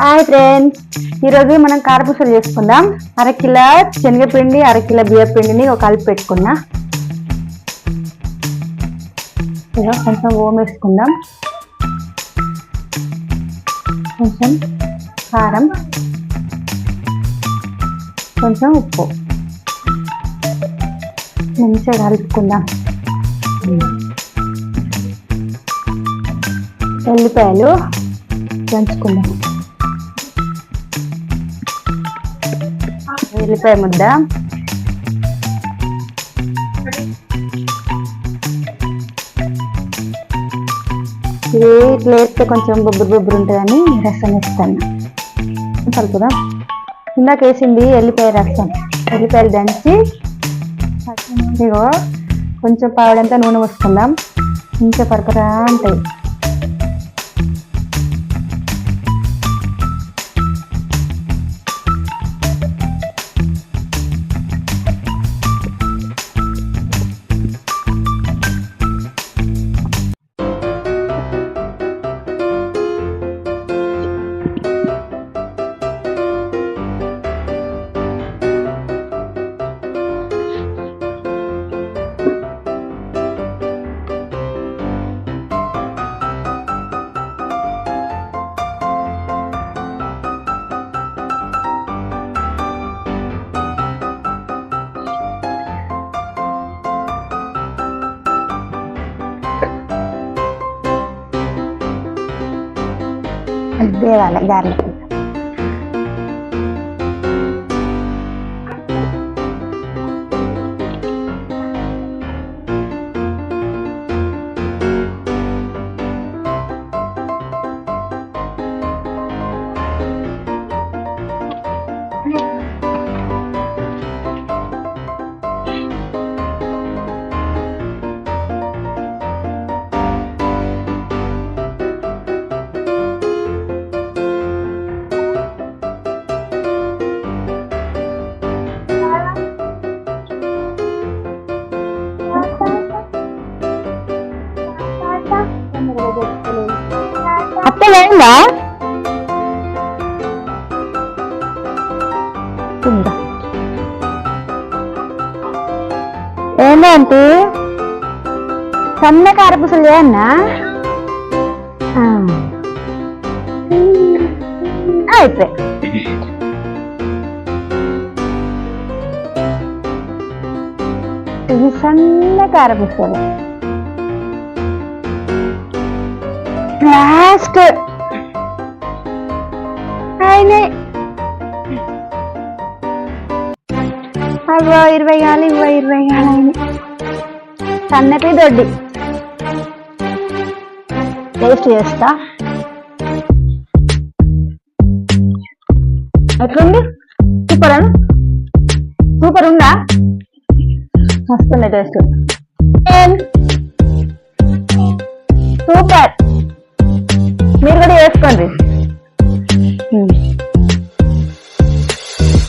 Hi friends ఈరోజు మనం కారపూసలు చేసుకుందాం. అరకిల శనగపిండి అరకిల బియ్య పిండిని ఒక కలిపి పెట్టుకున్నా ఇదో కొంచెం ఓం వేసుకుందాం. కొంచెం కారం. కొంచెం ఉప్పు. మంచిగా కలుపుకుందాం. ఎల్లిపాయలు దంచుకుందాం. ఎల్లిపాయ ముద్ద. ఇది ఇట్లా వేస్తే కొంచెం బొబ్బురు బొబ్బురు ఉంటుందని రసం వేస్తాను. కలుపుదాం ఇందాక వేసింది ఎల్లిపాయ రసం. ఎల్లిపాయలు దంచి ఇగో కొంచెం పావడంతా నూనె పోసుకుందాం. కొంచెం పరపరా ఉంటాయి. đây là lại dàn లేందా ఉందా? ఏంటంటే సన్న కారపూసలు చేయన్నా? ఆ. అయిపోయి. ఇది సన్న కారపూసలు లాస్ట్. ఆయనే అవ్వ ఇరవై కాలు ఇవ్వ ఇరవై కాలు ఆయన సన్నటి దొడ్డి. టేస్ట్ చేస్తా. ఎట్లుంది? సూపర్? అను సూపర్ ఉందా? వస్తుంది టేస్ట్. సూపర్. మీరు కూడా వేసుకోండి.